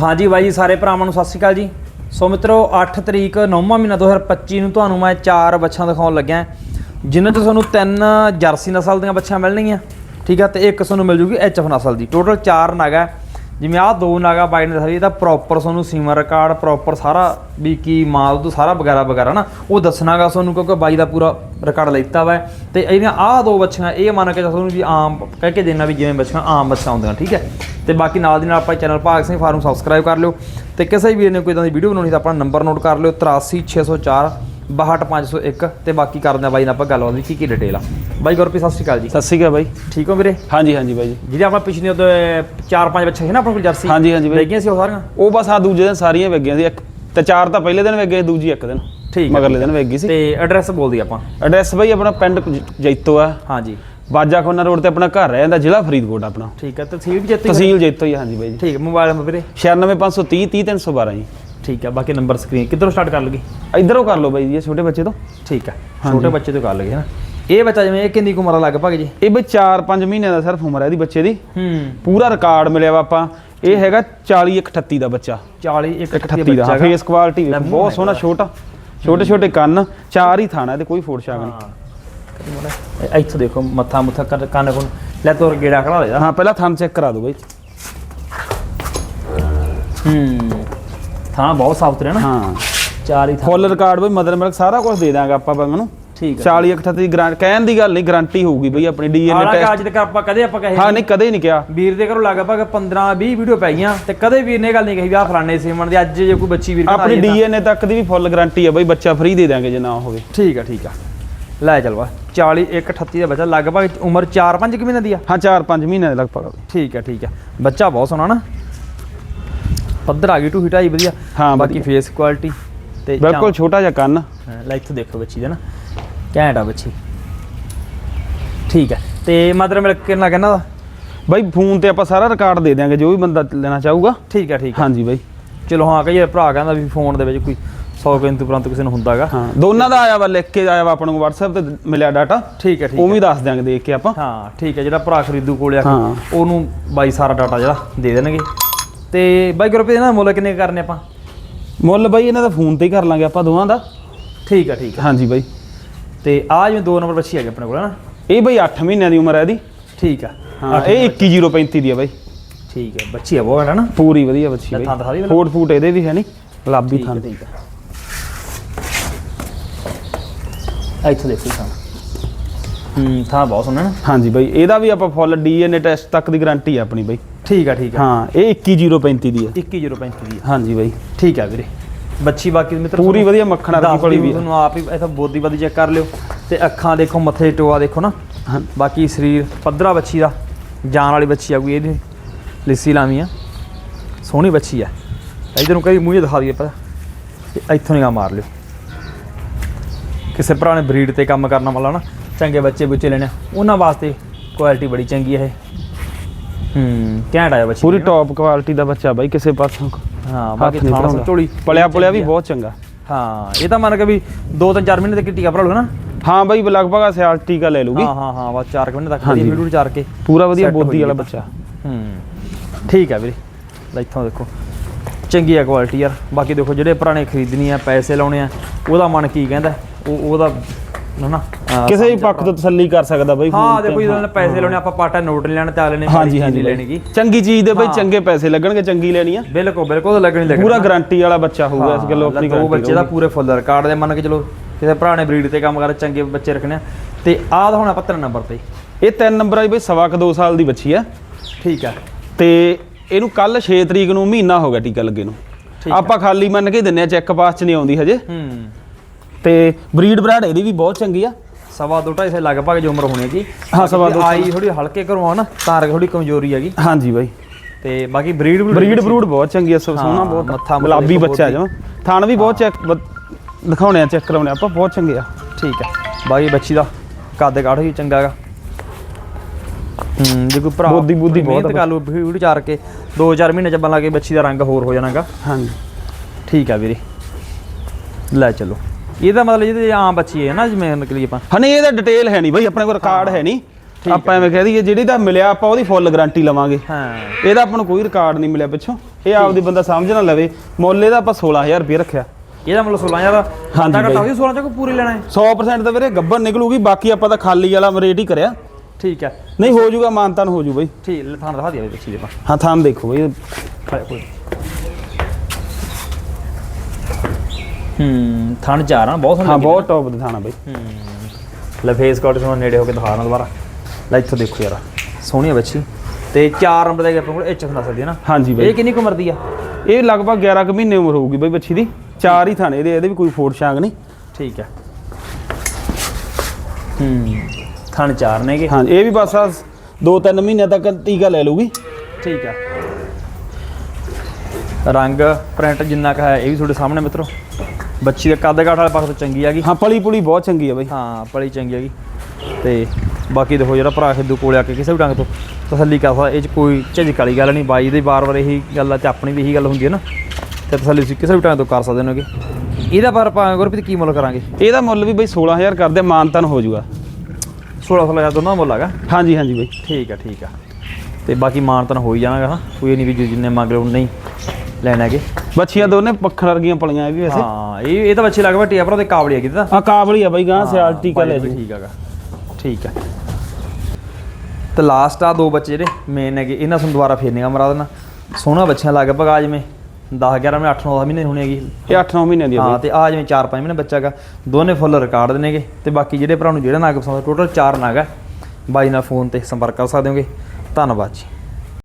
ਹਾਂਜੀ ਬਾਈ ਜੀ, ਸਾਰੇ ਭਰਾਵਾਂ ਨੂੰ ਸਤਿ ਸ਼੍ਰੀ ਅਕਾਲ ਜੀ। ਸੋ ਮਿੱਤਰੋ 8 ਤਰੀਕ 9ਵਾਂ ਮਹੀਨਾ 2025 ਨੂੰ ਤੁਹਾਨੂੰ ਮੈਂ ਚਾਰ ਬੱਚਿਆਂ ਦਿਖਾਉਣ ਲੱਗਿਆ। ਜਿਨ੍ਹਾਂ 'ਚ ਤੁਹਾਨੂੰ ਤਿੰਨ ਜਰਸੀ ਨਸਲ ਦੀਆਂ ਬੱਚੀਆਂ ਮਿਲਣਗੀਆਂ, ਠੀਕ ਆ, ਤੇ ਇੱਕ ਤੁਹਾਨੂੰ ਮਿਲ ਜੂਗੀ ਐਚਐਫ ਨਸਲ ਦੀ। ਟੋਟਲ 4 ਨਾਗਾ ਜਿਵੇਂ ਆਹ ਦੋ ਨਾਗਾ ਬਾਈ ਨੇ ਦੱਸਿਆ ਇਹਦਾ ਪ੍ਰੋਪਰ ਤੁਹਾਨੂੰ ਸੀਮਾ ਰਿਕਾਰਡ ਪ੍ਰੋਪਰ ਸਾਰਾ ਵੀ ਕੀ ਮਾਲ ਤੋਂ ਸਾਰਾ ਵਗੈਰਾ ਵਗੈਰਾ ਨਾ, ਉਹ ਦੱਸਣਾਗਾ ਤੁਹਾਨੂੰ ਕਿਉਂਕਿ ਬਾਈ ਦਾ ਪੂਰਾ ਰਿਕਾਰਡ ਲੈਤਾ ਵਾ। ਤੇ ਇਹਦੀਆਂ ਆਹ ਦੋ ਬੱਚੀਆਂ, ਇਹ ਮੰਨ ਕੇ ਤੁਹਾਨੂੰ ਵੀ ਆਮ ਕਹਿ ਕੇ ਦੇਣਾ ਵੀ ਜਿਵੇਂ ਬੱਚੀਆਂ ਆਮ ਬੱਚਾ ਹੁੰਦੀਆਂ, ਠੀਕ ਹੈ। ਤੇ ਬਾਕੀ ਨਾਲ ਦੀ ਨਾਲ ਆਪਾਂ ਚੈਨਲ ਭਾਗ ਸਿੰਘ ਫਾਰਮ ਸਬਸਕ੍ਰਾਈਬ ਕਰ ਲਿਓ। ਤੇ ਕਿਸੇ ਵੀ ਨੇ ਕੋਈ ਇਦਾਂ ਦੀ ਵੀਡੀਓ ਬਣਾਉਣੀ ਤਾਂ ਆਪਣਾ ਨੰਬਰ ਨੋਟ ਕਰ ਲਿਓ 83604 62501 ਤੇ ਬਾਕੀ ਕਰਦੇ ਆ ਬਾਈ ਨਾਲ ਆਪਾਂ ਗੱਲਬਾਤ ਵੀ ਕੀ ਕੀ ਡਿਟੇਲ ਆ। ਬਾਈ ਗੁਰਪ੍ਰੀਤ ਸਤਿ ਸ਼੍ਰੀ ਅਕਾਲ ਜੀ। ਸਤਿ ਸ਼੍ਰੀ ਅਕਾਲ ਬਾਈ। ਠੀਕ ਹੋ ਵੀਰੇ? ਹਾਂਜੀ ਹਾਂਜੀ ਬਾਈ ਜੀ। ਜਿਹੜੇ ਆਪਾਂ ਪਿਛਲੇ ਉਹਦੇ ਚਾਰ ਪੰਜ ਬੱਚੇ ਸੀ ਨਾ ਆਪਣੇ ਕੋਲ ਜਰਸੀ ਹਾਂਜੀ, ਹਾਂਜੀ ਬਾਈ। ਲੱਗੀਆਂ ਸੀ ਉਹ ਸਾਰੀਆਂ? ਉਹ ਬਸ ਆ ਦੂਜੇ ਦਿਨ ਸਾਰੀਆਂ ਵੇਗੀਆਂ ਸੀ। ਇੱਕ ਤੇ ਚਾਰ ਤਾਂ ਪਹਿਲੇ ਦਿਨ ਵੇਗੇ ਦੂਜੀ ਇੱਕ ਦਿਨ। ਠੀਕ ਮਗਰਲੇ ਦਿਨ ਵੇਗੀ ਸੀ। ਤੇ ਐਡਰੈਸ ਬੋਲਦੀ ਆਪਾਂ। ਐਡਰੈਸ ਬਾਈ ਆਪਣਾ ਪਿੰਡ ਜੈਤੋ ਆ। ਹਾਂਜੀ। ਬਾਜਾ ਖੋਨਾ ਰੋਡ ਤੇ ਆਪਣਾ ਘਰ ਹੈ ਜਾਂਦਾ ਜ਼ਿਲ੍ਹਾ ਫਰੀਦਕੋਟ ਆਪਣਾ। ਠੀਕ ਹੈ ਤਹਿਸੀਲ ਜਿੱਤੀ ਤਹਿਸੀਲ ਜੈਤੋ ਹੀ ਹਾਂਜੀ ਬਾਈ ਜੀ। ਠੀਕ ਮੋਬਾਈਲ ਨੰਬਰ ਵੀਰੇ। 96530 30312 ਜੀ। ਠੀਕ ਹੈ ਬਾਕੀ ਨੰਬਰ ਸਕਰੀਨ ਕਿੱਧਰੋਂ ਸਟਾਰਟ ਕਰ ਲਗੀ ਇਧਰੋਂ ਕਰ ਲਓ ਬਾਈ ਜੀ ਇਹ ਛੋਟੇ ਬੱਚੇ ਤੋਂ। ਠੀਕ ਹੈ ਛੋਟੇ ਬੱਚੇ ਤੋਂ ਕਰ ਲਗੇ ਹੈ ਨਾ। ਇਹ ਬੱਚਾ ਜਿਵੇਂ ਇਹ ਕਿੰਨੀ ਕੁ ਉਮਰ ਦਾ ਲਗਭਗ ਜੀ? ਇਹ ਬਈ 4-5 ਮਹੀਨਿਆਂ ਦਾ ਸਿਰਫ ਉਮਰ ਹੈ ਇਹਦੀ ਬੱਚੇ ਦੀ। ਹੂੰ। ਪੂਰਾ ਰਿਕਾਰਡ ਮਿਲਿਆ ਵਾ ਆਪਾਂ। ਇਹ ਹੈਗਾ 4038 ਦਾ ਬੱਚਾ। 40 ਇੱਕ 38 ਦਾ ਫੇਸ ਕੁਆਲਿਟੀ ਬਹੁਤ ਸੋਹਣਾ ਛੋਟਾ। ਛੋਟੇ ਛੋਟੇ ਕੰਨ ਚਾਰ ਹੀ ਥਾਣਾ ਇਹਦੇ ਕੋਈ ਫੋੜ ਛਾਗ ਨਹੀਂ। ਇੱਥੋਂ ਦੇਖੋ ਮੱਥਾ ਮੁੱਥਾ ਕਰ- ਕੰਨ ਕੋਲ ਲੈ ਤੋਰ ਗੇੜਾ ਖੜਾ ਲੈ ਹਾਂ ਪਹਿਲਾਂ ਥਣ ਚੈੱਕ ਕਰਾ ਦਿਓ ਬਾਈ। ਹੂੰ। ਥਾਂ ਬਹੁਤ ਸਾਫ਼ ਨਾ ਹਾਂ। 40 ਥਾਂ। ਫੁੱਲ ਰਿਕਾਰਡ ਬਈ ਮਦਰ ਮਿਲਕ ਸਾਰਾ ਕੁਝ ਦੇ ਦਾਂਗੇ ਆਪਾਂ ਬੰਗ ਨੂੰ। ਠੀਕ ਹੈ 40 38 ਦੀ ਗਾਰੰਟੀ ਕਹਿਣ ਦੀ ਗੱਲ ਨਹੀਂ ਗਾਰੰਟੀ ਹੋਊਗੀ ਬਈ ਆਪਣੀ ਡੀਐਨਏ ਹਾਲਾਂਕਿ ਟੈਸਟ ਅੱਜ ਤੱਕ ਆਪਾਂ ਕਦੇ ਆਪਾਂ ਕਹੇ ਹਾਂ ਨਹੀਂ ਕਦੇ ਨਹੀਂ ਕਿਹਾ। ਵੀਰ ਦੇ ਘਰੋਂ ਲਗਭਗ 15 20 ਵੀਡੀਓ ਪੈ ਗਈਆਂ ਤੇ ਕਦੇ ਵੀਰ ਨੇ ਗੱਲ ਨਹੀਂ ਕਹੀ ਵੀ ਆ ਫਲਾਣੇ ਸੀਮਨ ਦੇ ਅੱਜ ਜੇ ਕੋਈ ਬੱਚੀ ਵੀਰ ਆਪਣੀ ਹੈ ਤਾਂ- ਡੀਐਨਏ ਤੱਕ ਦੀ ਵੀ ਫੁੱਲ ਗਾਰੰਟੀ ਆ ਬਈ ਬੱਚਾ ਫ੍ਰੀ ਦੇ ਦਾਂਗੇ ਜੇ ਨਾ ਹੋਵੇ। ਠੀਕ ਆ ਠੀਕ ਆ। ਲੈ ਚੱਲ ਵਾ 40 1 38 ਦਾ ਬੱਚਾ ਲਗਭਗ ਉਮਰ 4 5 ਕਿ ਮਹੀਨੇ ਦੀ ਆ। ਹਾਂ 4-5 ਮਹੀਨਿਆਂ ਦੇ ਲਗਭਗ। ਠੀਕ ਆ ਠੀਕ ਆ। ਬੱਚਾ ਬਹੁਤ ਸੋਹਣਾ ਨਾ। ਪੱਧਰ ਆ ਗਈ ਟੂ ਹਿਟਾਈ ਵਧੀਆ। ਹਾਂ, ਬਾਕੀ ਵਧੀਆ। ਫੇਸ ਕੁਆਲਿਟੀ ਤੇ ਬਿਲਕੁਲ ਛੋਟਾ ਜਿਹਾ ਕੰਨ। ਲੈ ਇੱਥੋਂ ਦੇਖੋ ਬੱਚੀ ਦਾ ਨਾ। ਘੈਂਟ ਆ ਬੱਚੀ। ਠੀਕ ਹੈ ਤੇ ਮਦਰ ਮਿਲਕ ਕਿੰਨਾ ਕਹਿੰਦਾ ਦਾ ਬਾਈ ਫੋਨ ਤੇ ਆਪਾਂ ਸਾਰਾ ਰਿਕਾਰਡ ਦੇ ਦਾਂਗੇ ਜੋ ਵੀ ਬੰਦਾ ਲੈਣਾ ਚਾਹੂਗਾ। ਠੀਕ ਹੈ ਠੀਕ ਹੈ ਹਾਂਜੀ ਬਾਈ। ਚਲੋ ਹਾਂ ਕਈ ਭਰਾ ਕਹਿੰਦਾ ਵੀ ਫੋਨ ਦੇ ਵਿੱਚ ਕੋਈ 100 ਕਿੰਤੂ ਪ੍ਰੰਤੂ ਕਿਸੇ ਨੂੰ ਹੁੰਦਾਗਾ। ਹਾਂ ਦੋਨਾਂ ਦਾ ਆਇਆ ਵਾ ਲਿਖ ਕੇ ਆਇਆ ਵਾ ਆਪਾਂ ਨੂੰ WhatsApp ਤੇ ਮਿਲਿਆ ਡਾਟਾ ਠੀਕ ਹੈ ਠੀਕ ਉਹ ਹੈ ਵੀ ਦੱਸ ਦਿਆਂਗੇ ਦੇਖ ਕੇ ਆਪਾਂ। ਹਾਂ ਠੀਕ ਹੈ ਜਿਹੜਾ ਭਰਾ ਖਰੀਦੂ ਕੋਲੇ ਆ ਕੇ, ਹਾਂ। ਉਹਨੂੰ ਬਾਈ ਸਾਰਾ ਡਾਟਾ ਜਿਹੜਾ ਦੇ ਦੇਣਗੇ। ਤੇ ਬਾਈ ਗਰੁੱਪ ਇਹਨਾਂ ਦਾ ਮੁੱਲ ਕਿੰਨੇ ਕੁ ਕਰਨੇ ਆਪਾਂ? ਮੁੱਲ ਬਾਈ ਇਹਨਾਂ ਦਾ ਫੋਨ ਤੇ ਹੀ ਕਰ ਲਾਂਗੇ ਆਪਾਂ ਦੋਵਾਂ ਦਾ। ਠੀਕ ਹੈ ਠੀਕ ਹੈ ਹਾਂਜੀ ਬਾਈ। ਤੇ ਆ ਜਿਵੇਂ ਦੋ ਨੰਬਰ ਬੱਚੀ ਹੈਗੇ ਆਪਣੇ ਕੋਲ ਹਨਾ? ਇਹ ਬਾਈ 8 ਮਹੀਨਿਆਂ ਦੀ ਉਮਰ ਹੈ ਇਹਦੀ। ਠੀਕ ਆ। ਹਾਂ ਇਹ 21035 ਦੀ ਆ ਬਾਈ। ਠੀਕ ਹੈ ਬੱਚੀ ਆ ਬਹੁਤ ਹੈ ਨਾ ਪੂਰੀ ਵਧੀਆ ਬੱਚੀ ਲੈ ਬਾਈ। ਥਾਂ ਦਿਖਾ ਦੀ ਪਹਿਲਾਂ। ਫੋਟ ਫੂਟ ਇਹਦੇ ਵੀ ਹੈ ਨਹੀਂ ਗੁਲਾਬੀ ਥਾਂ ਠੀਕ ਆ। ਇੱਥੋਂ ਦੇਖੋ ਥਾਂ ਹੂੰ ਥਾਂ ਬਹੁਤ ਸੋਹਣਾ ਨਾ। ਹਾਂਜੀ ਬਾਈ ਇਹਦਾ ਵੀ ਆਪਾਂ ਫੁੱਲ ਡੀਐਨਏ ਟੈਸਟ ਤੱਕ ਦੀ ਗਾਰੰਟੀ ਆ ਆਪਣੀ ਬਾਈ। ਠੀਕ ਆ ਠੀਕ ਆ। ਹਾਂ ਇਹ 21035 ਦੀ ਆ। 21035 ਦੀ ਆ। ਹਾਂਜੀ ਬਾਈ। ਠੀਕ ਆ ਵੀਰੇ। ਬੱਚੀ ਬਾਕੀ ਮਿੱਤਰ ਪੂਰੀ ਵਧੀਆ ਮੱਖਣ ਭਲੀ ਦਿਓ, ਵੀ। ਤੁਹਾਨੂੰ ਆਪ ਹੀ ਇਥਾ ਬੋਦੀ ਬਾਦੀ ਚੈੱਕ ਕਰ ਲਿਓ। ਤੇ ਅੱਖਾਂ ਦੇਖੋ ਮੱਥੇ ਟੋਆ ਦੇਖੋ ਨਾ। ਹਾਂ। ਬਾਕੀ ਸਰੀਰ ਪੱਧਰਾ ਬੱਚੀ ਦਾ ਜਾਨ ਵਾਲੀ ਬੱਚੀ ਆ ਕੋਈ ਇਹਦੀ ਲਿੱਸੀ ਲਾਵੀਂ ਆ। ਸੋਹਣੀ ਬੱਚੀ ਆ। ਇਧਰ ਨੂੰ ਕਦੀ ਮੂੰਹ ਦਿਖਾ ਦਈਏ ਪਰ ਇੱਥੋਂ ਨਿਗਾਹ ਮਾਰ ਲਿਓ। ਕਿਸੇ ਭਰਾ ਨੇ ਬਰੀਡ ਤੇ ਕੰਮ ਕਰਨਾ ਵਾਲਾ ਨਾ। ਚੰਗੇ ਬੱਚੇ ਬੁੱਚੇ ਲੈਣੇ। ਉਹਨਾਂ ਵਾਸਤੇ ਕੁਆਲਿਟੀ ਬੜੀ ਚੰਗੀ ਹੈ ਇਹ। ਹੂੰ ਘੈਂਟ ਆਇਆ ਬੱਚੀ ਪੂਰੀ। ਟੌਪ ਕੁਆਲਿਟੀ ਦਾ ਬੱਚਾ ਬਾਈ ਕਿਸੇ ਪਾਸੋਂ। ਹਾਂ ਬਾਕੀ ਥਾਣਾ। ਝੋਲੀ ਪਲਿਆ ਪੁਲਿਆ ਵੀ। ਬਹੁਤ ਚੰਗਾ। ਹਾਂ ਇਹ ਤਾਂ ਮੰਨ ਕੇ ਵੀ 2-3-4 ਮਹੀਨੇ ਤੱਕ ਟੀਕਾ ਭਰਾ ਲਓ ਨਾ। ਹਾਂ ਬਾਈ ਲਗਭਗ ਸਿਆਲ ਟੀਕਾ ਲੈ ਲੂਗੀ ਹਾਂ ਹਾਂ ਹਾਂ ਬਸ 4 ਮਹੀਨੇ ਤੱਕ। ਵਧੀਆ ਵੀਡੀਓ ਚਾਰ ਕੇ ਪੂਰਾ ਵਧੀਆ ਬੋਦੀ ਵਾਲਾ। ਬੱਚਾ। ਹੂੰ ਠੀਕ ਹੈ ਵੀਰੇ। ਲੈ ਇੱਥੋਂ ਦੇਖੋ। ਚੰਗੀ ਆ ਕੁਆਲਿਟੀ ਯਾਰ। ਬਾਕੀ ਦੇਖੋ ਜਿਹੜੇ ਪੁਰਾਣੇ ਖਰੀਦਣੀ ਆ ਪੈਸੇ ਲਾਉਣੇ ਆ ਉਹਦਾ ਮਨ ਕੀ ਕਹਿੰਦਾ? ਉਹ ਉਹਦਾ ਨਾ ਨਾ। ਅਹ, ਕਿਸੇ ਵੀ ਪੱਖ ਤੋਂ ਤਸੱਲੀ ਕਰ ਸਕਦਾ ਬਾਈ ਹਾਂ। ਦੇਖੋ ਜਦੋਂ ਪੈਸੇ ਲਾਉਣੇ ਆਪਾਂ ਪਾਟਾ ਨੋਟ ਲੈਣ ਤੇ ਅਗਲੇ ਨੇ ਹਾਂਜੀ ਹਾਂਜੀ ਲੈਣੀ ਕੀ ਚੰਗੀ ਚੀਜ਼ ਦੇ ਬਾਈ। ਚੰਗੇ ਪੈਸੇ ਲੱਗਣਗੇ ਚੰਗੀ ਲੈਣੀ ਆ। ਬਿਲਕੁਲ ਬਿਲਕੁਲ ਲੱਗਣੀ ਲੱਗਣੀ ਪੂਰਾ ਗਾਰੰਟੀ ਵਾਲਾ ਬੱਚਾ ਹੋਊਗਾ ਇਸ ਗੱਲੋਂ ਆਪਣੀ ਉਹ ਬੱਚੇ ਦਾ ਪੂਰੇ ਫੁੱਲ ਰਿਕਾਰਡ ਦੇ ਮੰਨ ਕੇ ਚਲੋ ਕਿਸੇ ਭਰਾ ਨੇ ਬਰੀਡ ਤੇ ਕੰਮ ਕਰ ਚੰਗੇ ਬੱਚੇ ਰੱਖਣੇ ਆ। ਤੇ ਆਹ ਦਾ ਹੁਣ ਆਪਾਂ ਤਿੰਨ ਨੰਬਰ ਤੇ। ਇਹ ਤਿੰਨ ਨੰਬਰ ਆ ਜੀ ਬਾਈ ਸਵਾ ਕੁ ਦੋ ਸਾਲ ਦੀ ਬੱਚੀ ਆ। ਠੀਕ ਆ। ਤੇ ਇਹਨੂੰ ਕੱਲ 6 ਤਰੀਕ ਨੂੰ ਮਹੀਨਾ ਹੋ ਗਿਆ ਟੀਕਾ ਲੱਗੇ ਨੂੰ। ਆ। ਆਪਾਂ ਖਾਲੀ ਮੰਨ ਕੇ ਦਿੰਨੇ ਆ ਚੈੱਕ ਪਾਸ ਚ ਨਹੀਂ ਆਉਂਦੀ ਹਜੇ। ਹੂੰ। ਤੇ ਬਰੀਡ ਬਰਾਡ ਇਹਦੀ ਵੀ ਬਹੁਤ ਚੰਗੀ ਆ। ਸਵਾ ਦੋ ਢਾਈ ਸਾਲ ਲਗਭਗ ਜੋ ਉਮਰ ਹੋਣੀ ਹੈਗੀ। ਹਾਂ, ਸਵਾ ਦੋ ਆਈ ਥੋੜੀ ਹਲਕੇ ਆ ਨਾ ਤਾਂ ਥੋੜੀ ਕਮਜ਼ੋਰੀ ਹੈਗੀ। ਹਾਂਜੀ ਬਾਈ। ਤੇ ਬਾਕੀ ਬਰੀਡ ਬਰੀਡ ਬਰੂਡ ਬਹੁਤ ਚੰਗੀ ਆ ਸੋਹਣਾ ਬਹੁਤ। ਮੱਥਾ ਗੁਲਾਬੀ ਬੱਚਾ ਜਮਾ ਥਾਣ ਵੀ ਬਹੁਤ ਚੈੱਕ ਦਿਖਾਉਣੇ ਆ ਚੈੱਕ ਕਰਾਉਣੇ ਆਪਾਂ ਬਹੁਤ ਚੰਗੇ ਆ। ਠੀਕ ਹੈ ਬਾਕੀ ਬੱਚੀ ਦਾ ਕੱਦ ਕਾਠ ਵੀ ਚੰਗਾ ਹੈਗਾ। ਹੂੰ ਜੇ ਕੋਈ ਭਰਾ ਬੋਦੀ- ਬੂਦੀ ਬਹੁਤ ਆ ਕਰ ਲੂ ਵੀਡੀਓ ਚਾਰ ਕੇ 2-4 ਮਹੀਨੇ ਚ ਬਣਾ ਕੇ ਬੱਚੀ ਦਾ ਰੰਗ ਹੋਰ ਹੋ ਜਾਣਾਗਾ ਹਾਂਜੀ। ਠੀਕ ਆ ਵੀਰੇ। ਲੈ ਚਲੋ। ਇਹਦਾ ਮਤਲਬ ਜਿਹਦੇ ਆਮ ਬੱਚੀ ਹੈ ਨਾ ਜਿਵੇਂ ਨਿਕਲੀ ਆਪਾਂ। ਹਨੇ ਇਹਦਾ ਡਿਟੇਲ ਹੈ ਨਹੀਂ ਬਾਈ ਆਪਣੇ ਕੋਲ ਰਿਕਾਰਡ ਹੈ ਨਹੀਂ। ਆਪਾਂ ਐਵੇਂ ਕਹਿ ਦਈਏ ਜਿਹੜੀ ਤਾਂ ਮਿਲਿਆ ਆਪਾਂ ਉਹਦੀ ਫੁੱਲ ਗਾਰੰਟੀ ਲਵਾਂਗੇ। ਹਾਂ। ਇਹਦਾ ਆਪਾਂ ਨੂੰ ਕੋਈ ਰਿਕਾਰਡ ਨਹੀਂ ਮਿਲਿਆ ਪਿੱਛੋਂ। ਇਹ ਆਪਦੀ ਬੰਦਾ ਸਮਝ ਨਾ ਲਵੇ। ਮੁੱਲ ਇਹਦਾ ਆਪਾਂ 16000 ਰੁਪਏ ਰੱਖਿਆ। ਇਹਦਾ ਮਤਲਬ 16 ਦਾ ਹਾਂਜੀ ਘੱਟਾ। ਹੋਈ 16 ਚ ਪੂਰੀ ਲੈਣਾ ਹੈ। 100% ਤਾਂ ਵੀਰੇ ਗੱਬਰ ਨਿਕਲੂਗੀ ਬਾਕੀ ਆਪਾਂ ਤਾਂ ਖਾਲੀ ਵਾਲਾ ਰੇਟ ਹੀ ਕਰਿਆ। ਠੀਕ ਹੈ। ਨਹੀਂ ਹੋ ਜਾਊਗਾ ਮਾਨਤਾਨ ਹੋ ਜੂ ਬਈ। ਠੀਕ ਥਾਂ ਦਿਖਾ ਦਿਆ ਬੱਚੀ ਦੇ ਪਾ ਹਾਂ ਥਾਂ ਦੇਖੋ ਬਈ। ਕੋਈ ਹੂੰ ਥਣ ਚਾਰ ਆ ਬਹੁਤ ਹਾਂ ਬਹੁਤ ਟੌਪ ਦੇ ਥਾਣਾ ਬਈ। ਹੂੰ। ਲੈ ਫੇਸ ਕਾਰਡ ਤੋਂ ਨੇੜੇ ਹੋ ਕੇ ਦਿਖਾ ਨਾ ਦੁਬਾਰਾ। ਲੈ ਇੱਥੋਂ ਦੇਖੋ ਯਾਰ। ਸੋਹਣੀ ਆ ਬੱਚੀ। ਤੇ 4 ਨੰਬਰ ਦੇ ਆਪਣੇ ਕੋਲ ਇੱਚ ਖੰਦਾ ਸਕਦੀ ਹੈ ਨਾ। ਹਾਂਜੀ ਇਹ ਬਈ ਕਿੰਨੀ ਕੁ ਉਮਰ ਦੀ ਆ? ਇਹ ਲਗਭਗ 11 ਕੁ ਮਹੀਨੇ ਉਮਰ ਹੋਊਗੀ ਬਈ ਬੱਚੀ ਦੀ। ਚਾਰ ਹੀ ਥਾਣੇ ਇਹਦੇ ਇਹਦੇ ਵੀ ਕੋਈ ਫੋੜ ਛਾਂਗ ਨਹੀਂ। ਠੀਕ ਹੈ ਹੂੰ ਥਣ ਚਾਰ ਨੇਗੇ। ਹਾਂ ਇਹ ਵੀ ਬਸ ਆ ਦੋ ਤਿੰਨ ਮਹੀਨੇ ਤੱਕ ਟੀਕਾ ਲੈ ਲੂਗੀ ਠੀਕ ਹੈ ਰੰਗ ਪ੍ਰਿੰਟ ਜਿੰਨਾ ਕੁ ਹੈ ਇਹ ਵੀ ਤੁਹਾਡੇ ਸਾਹਮਣੇ ਮਿੱਤਰੋ। ਬੱਚੀ ਦੇ ਕੱਦ ਕਾਠ ਵਾਲੇ ਪਾਸੇ ਤੋਂ ਚੰਗੀ ਗਈ। ਹਾਂ ਪਲੀ ਪੁਲੀ ਬਹੁਤ ਚੰਗੀ ਆ ਬਈ। ਹਾਂ ਬੜੀ ਚੰਗੀ ਹੈਗੀ ਤੇ ਬਾਕੀ ਦੇਖੋ ਜਿਹੜਾ ਭਰਾ ਖਿੱਦੂ ਕੋਲੇ ਆ ਕੇ ਕਿਸੇ ਵੀ ਡੰਗ ਤੋਂ ਤਸੱਲੀ ਕਰ ਸਕਦਾ ਇਹ ਚ ਕੋਈ ਝਿਜਕ ਵਾਲੀ ਗੱਲ ਨਹੀਂ। ਬਾਈ ਦੀ ਵਾਰ-ਵਾਰ ਇਹੀ ਗੱਲ ਆ ਤੇ ਆਪਣੀ ਵੀ ਇਹੀ ਗੱਲ ਹੁੰਦੀ ਹੈ ਨਾ। ਤੇ ਤਸੱਲੀ ਤੁਸੀਂ ਕਿਸੇ ਵੀ ਡੰਗ ਤੋਂ ਕਰ ਸਕਦੇ ਹੋਗੇ ਇਹਦਾ ਪਰ ਆਪਾਂ ਗੁਰਪ੍ਰੀਤ ਕੀ ਮੁੱਲ ਕਰਾਂਗੇ? ਇਹਦਾ ਮੁੱਲ ਵੀ ਬਈ 16000 ਕਰਦੇ ਮਾਨਤਾਨ ਹੋ ਜਾਊਗਾ 16 16 ਹਜ਼ਾਰ ਦੋਨਾਂ ਦਾ ਮੁੱਲ ਹੈਗਾ? ਹਾਂਜੀ ਹਾਂਜੀ ਬਈ। ਠੀਕ ਆ ਠੀਕ ਆ। ਤੇ ਬਾਕੀ ਮਾਨ ਤਾਂ ਹੋ ਹੀ ਜਾਣਾਗਾ ਹਾਂ ਕੋਈ ਨਹੀਂ ਵੀ ਜਿੰਨੇ ਮੰਗ ਲਓ ਨਹੀਂ ਲੈਣਾ ਹੈਗੇ। ਬੱਚੀਆਂ ਦੋਨੇ ਪੱਖਣ ਵਰਗੀਆਂ ਪਲੀਆਂ ਇਹ ਵੀ ਵੈਸੇ। ਹਾਂ ਇਹ ਇਹ ਤਾਂ ਬੱਚੇ ਲੱਗ ਪਈ ਪਰ ਉਹਦੇ ਕਾਬਲੀ ਹੈਗੀ ਤਾਂ। ਆ ਕਾਬਲੀ ਆ ਬਈ ਗਾਂ ਸਿਆਲ ਟੀਕਾ ਲੈ ਜੀ। ਠੀਕ ਹੈਗਾ ਠੀਕ ਹੈ ਤੇ ਲਾਸਟ ਆ ਦੋ ਬੱਚੇ ਜਿਹੜੇ ਮੇਨ ਹੈਗੇ। ਇਹਨਾਂ ਨੂੰ ਦੁਬਾਰਾ ਫੇਰ ਨਿਗਾ ਮਰਾ ਦੇਣਾ। ਸੋਹਣਾ ਬੱਚਿਆਂ ਲੱਗ ਭਗਾ ਜਿਵੇਂ 10 11 ਮਹੀਨੇ 8 9 ਮਹੀਨੇ ਹੋਣੇ ਹੈਗੀ। ਇਹ 8-9 ਮਹੀਨਿਆਂ ਦੀ ਆ ਹਾਂ ਤੇ ਆ ਜਿਵੇਂ 4 5 ਮਹੀਨੇ ਬੱਚਾ ਹੈਗਾ ਦੋਨੇ ਫੁੱਲ ਰਿਕਾਰਡ ਦੇ ਨੇਗੇ। ਤੇ ਬਾਕੀ ਜਿਹੜੇ ਭਰਾ ਨੂੰ ਜਿਹੜਾ ਨਾਗ ਪਸੰਦ ਟੋਟਲ 4 ਨਾਗ ਹੈ ਬਾਈ ਨਾਲ ਫੋਨ ਤੇ ਸੰਪਰਕ ਕਰ ਸਕਦੇ ਹੋਗੇ। ਧੰਨਵਾਦ ਜੀ।